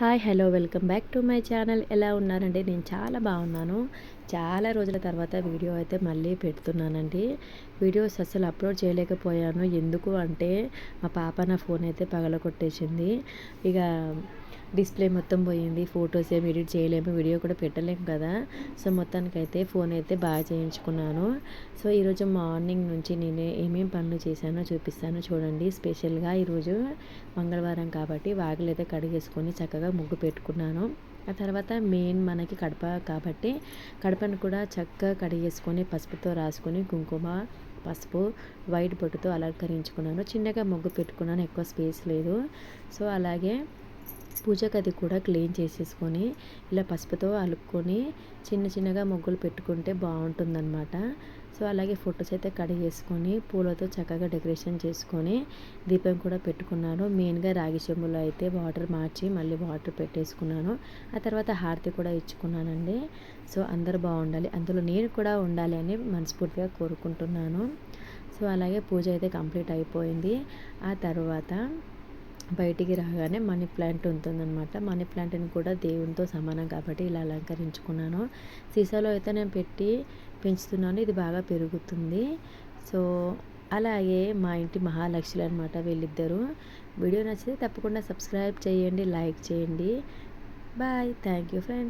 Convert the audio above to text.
Hi hello welcome back to my channel. ఎలా ఉన్నారండి? నేను చాలా బాగున్నాను. చాలా రోజుల తర్వాత వీడియో అయితే మళ్ళీ పెడుతున్నానండి. వీడియోస్ అసలు అప్లోడ్ చేయలేకపోయాను. ఎందుకు అంటే మా పాప నా ఫోన్ అయితే పగలగొట్టేసింది. ఇక డిస్ప్లే మొత్తం పోయింది. ఫొటోస్ ఏమి ఎడిట్ చేయలేము. వీడియో కూడా పెట్టలేము కదా. సో మొత్తానికైతే ఫోన్ అయితే బాగా చేయించుకున్నాను. సో ఈరోజు మార్నింగ్ నుంచి నేను ఏమేమి పనులు చేశానో చూపిస్తాను. చూడండి స్పెషల్గా ఈరోజు మంగళవారం కాబట్టి వాకిలు అయితే కడిగేసుకొని చక్కగా ముగ్గు పెట్టుకున్నాను. ఆ తర్వాత మెయిన్ మనకి కడప కాబట్టి కడపను కూడా చక్కగా కడిగేసుకొని పసుపుతో రాసుకొని కుంకుమ పసుపు వైట్ బొట్టుతో అలంకరించుకున్నాను. చిన్నగా ముగ్గు పెట్టుకున్నాను. ఎక్కువ స్పేస్ లేదు. సో అలాగే పూజ గది కూడా క్లీన్ చేసేసుకొని ఇలా పసుపుతో అలుక్కొని చిన్న చిన్నగా ముగ్గులు పెట్టుకుంటే బాగుంటుందన్నమాట. సో అలాగే ఫొటోస్ అయితే కడిగేసుకొని పూలతో చక్కగా డెకరేషన్ చేసుకొని దీపం కూడా పెట్టుకున్నాను. మెయిన్గా రాగి చెంబులో అయితే వాటర్ మార్చి మళ్ళీ వాటర్ పెట్టేసుకున్నాను. ఆ తర్వాత హారతి కూడా ఇచ్చుకున్నానండి. సో అందరు బాగుండాలి. అందులో నేను కూడా ఉండాలి అని మనస్ఫూర్తిగా కోరుకుంటున్నాను. సో అలాగే పూజ అయితే కంప్లీట్ అయిపోయింది. ఆ తర్వాత బయటికి రాగానే మనీ ప్లాంట్ ఉంటుందన్నమాట. మనీ ప్లాంట్ని కూడా దేవునితో సమానం కాబట్టి ఇలా అలంకరించుకున్నాను. సీసాలో అయితే నేను పెట్టి పెంచుతున్నాను. ఇది బాగా పెరుగుతుంది. సో అలాగే మా ఇంటి మహాలక్ష్మి అనమాట వీళ్ళిద్దరూ. వీడియో నచ్చితే తప్పకుండా సబ్స్క్రైబ్ చేయండి లైక్ చేయండి. బాయ్. Thank you friends